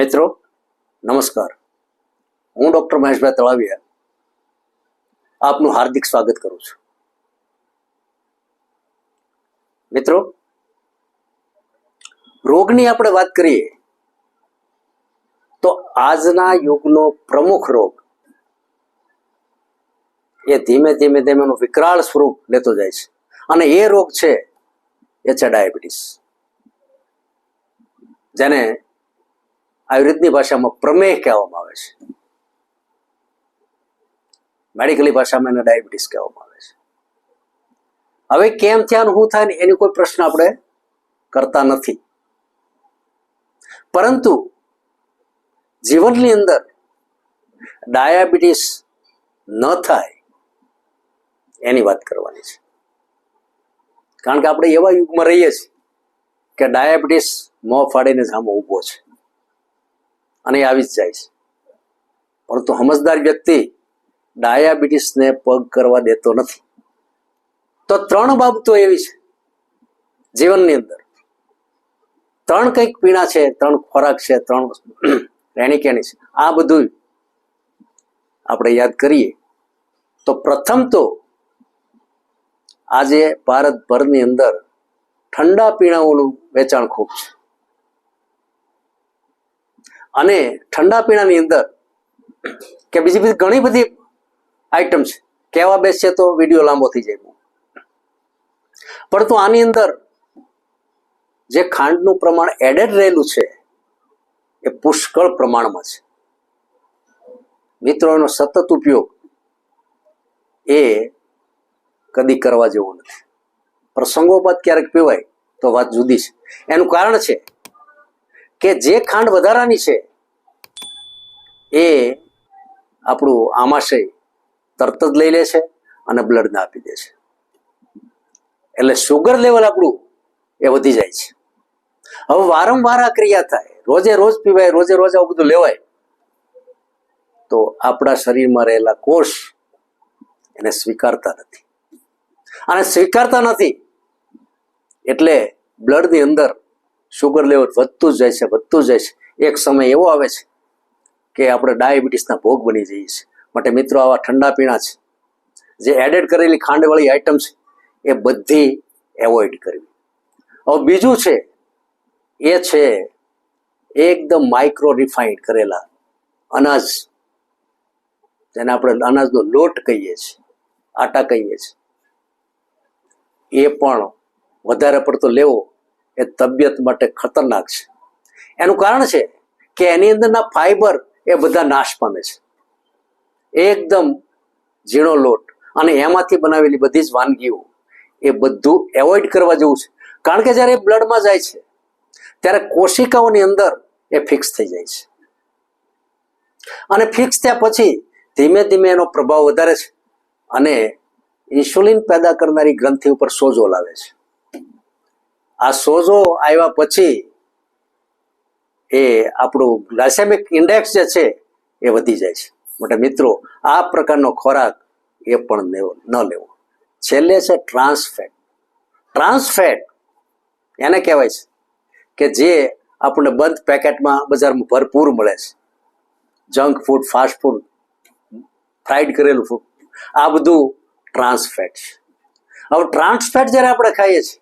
મિત્રો, નમસ્કાર. હું ડોક્ટર મહેશભાઈ તળાવિયા આપનું હાર્દિક સ્વાગત કરું છું. મિત્રો, રોગની આપણે વાત કરીએ, તો આજના યુગનો પ્રમુખ રોગ એ ધીમે ધીમે ધીમે એનું વિકરાળ સ્વરૂપ લેતો જાય છે. અને એ રોગ છે, એ છે ડાયાબિટીસ. જેને આયુર્વેદની ભાષામાં પ્રમેહ કહેવામાં આવે છે. મેડિકલી ભાષામાં એને ડાયાબિટીસ કહેવામાં આવે છે. હવે કેમ થયા શું થાય ને એની કોઈ પ્રશ્ન આપણે કરતા નથી. પરંતુ જીવનની અંદર ડાયાબિટીસ ન થાય એની વાત કરવાની છે. કારણ કે આપણે એવા યુગમાં રહીએ છીએ કે ડાયાબિટીસ મોં ફાડીને સામે ઊભો છે. અને આવી જ જાય છે. પરંતુ સમજદાર વ્યક્તિ ડાયાબિટીસને પગ કરવા દેતો નથી. તો ત્રણ બાબતો એવી છે જીવનની અંદર. ત્રણ કંઈક પીણા છે, ત્રણ ખોરાક છે, ત્રણ રહેણી કેણી છે. આ બધું આપણે યાદ કરીએ તો પ્રથમ તો આજે ભારતભરની અંદર ઠંડા પીણાઓનું વેચાણ ખૂબ છે. અને ઠંડા પીણાની અંદર કે બીજી બધી ઘણી બધી આઈટમ છે. કહેવા બેસશે તો વીડિયો લાંબો થઈ જાય. પરંતુ આની અંદર જે ખાંડનું પ્રમાણ એડેડ રહેલું છે, એ પુષ્કળ પ્રમાણમાં છે. મિત્રો, એનો સતત ઉપયોગ એ કદી કરવા જેવો નથી. પ્રસંગોપાત ક્યારેક પીવાય તો વાત જુદી છે. એનું કારણ છે કે જે ખાંડ વધારાની છે, એ આપણું આમાશય તરત જ લઈ લે છે અને બ્લડને આપી દે છે. એટલે શુગર લેવલ આપણું એ વધી જાય છે. હવે વારંવાર આ ક્રિયા થાય. રોજે રોજ પીવાય, રોજે રોજ આવું બધું લેવાય. તો આપણા શરીરમાં રહેલા કોષ એને સ્વીકારતા નથી. અને સ્વીકારતા નથી એટલે બ્લડની અંદર શુગર લેવલ વધતું જ જાય છે, વધતું જ જાય છે. એક સમય એવો આવે છે કે આપણે ડાયાબિટીસના ભોગ બની જઈએ છીએ. માટે મિત્રો, આવા ઠંડા પીણા છે. જે એડેડ કરેલી ખાંડવાળી આઈટમ છે, એ બધી એવોઇડ કરવી. હવે બીજું છે, એ છે એકદમ માઇક્રો રિફાઇન્ડ કરેલા અનાજ. જેને આપણે અનાજનો લોટ કહીએ છીએ, આટા કહીએ છીએ. એ પણ વધારે પડતો લેવો એ તબિયત માટે ખતરનાક છે. એનું કારણ છે કે એની અંદરના ફાઈબર એ બધા નાશ પામે છે. એકદમ ઝીણો લોટ અને એમાંથી બનાવેલી બધી જ વાનગીઓ એ બધું એવોઇડ કરવા જેવું છે. કારણ કે જ્યારે એ બ્લડમાં જાય છે, ત્યારે કોશિકાઓની અંદર એ ફિક્સ થઈ જાય છે. અને ફિક્સ થયા પછી ધીમે ધીમે એનો પ્રભાવ વધારે છે અને ઇન્સ્યુલિન પેદા કરનારી ગ્રંથિ ઉપર સોજો લાવે છે. આ સોજો આવ્યા પછી એ આપણું ગ્લાયસેમિક ઇન્ડેક્સ જે છે એ વધી જાય છે. માટે મિત્રો, આ પ્રકારનો ખોરાક એ પણ લેવો, ન લેવો. છેલ્લે છે ટ્રાન્સફેટ ટ્રાન્સફેટ એને કહેવાય છે કે જે આપણને બંધ પેકેટમાં બજારમાં ભરપૂર મળે છે. Junk food fast food fried કરેલું ફૂડ આ બધું ટ્રાન્સફેટ છે. હવે ટ્રાન્સફેટ જ્યારે આપણે ખાઈએ છીએ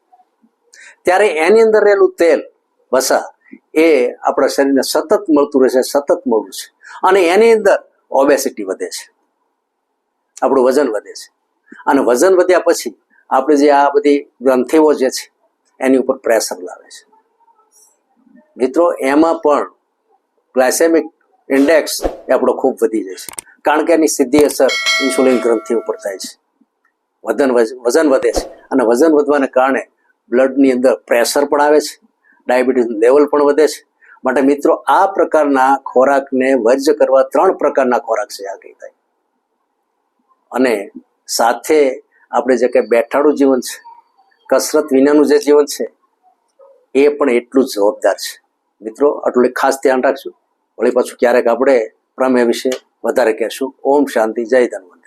ત્યારે એની અંદર રહેલું તેલ વસા એ આપણા શરીરને સતત મળતું રહેશે, સતત મળવું છે. અને એની અંદર ઓબેસિટી વધે છે. આપણું વજન વધે છે. અને વજન વધ્યા પછી આપણે જે આ બધી ગ્રંથિઓ જે છે, એની ઉપર પ્રેશર લાવે છે. મિત્રો, એમાં પણ ગ્લાયસેમિક ઇન્ડેક્સ એ આપણો ખૂબ વધી જાય છે. કારણ કે એની સીધી અસર ઇન્સ્યુલિન ગ્રંથિ ઉપર થાય છે. વજન વજન વધે છે. અને વજન વધવાને કારણે બ્લડની અંદર પ્રેશર પણ આવે છે ડાયાબિટીસ લેવલ પણ વધે છે. માટે મિત્રો, આ પ્રકારના ખોરાકને વર્જ કરવા ત્રણ પ્રકારના ખોરાક છે આ કહી થાય અને સાથે આપણે જે કંઈ બેઠાડું જીવન છે, કસરત વિનાનું જે જીવન છે, એ પણ એટલું જ જવાબદાર છે. મિત્રો, આટલું ખાસ ધ્યાન રાખશું વળી પાછું ક્યારેક આપણે પ્રમેય વિશે વધારે કહેશું. ઓમ શાંતિ, જય ધન્વંતરી.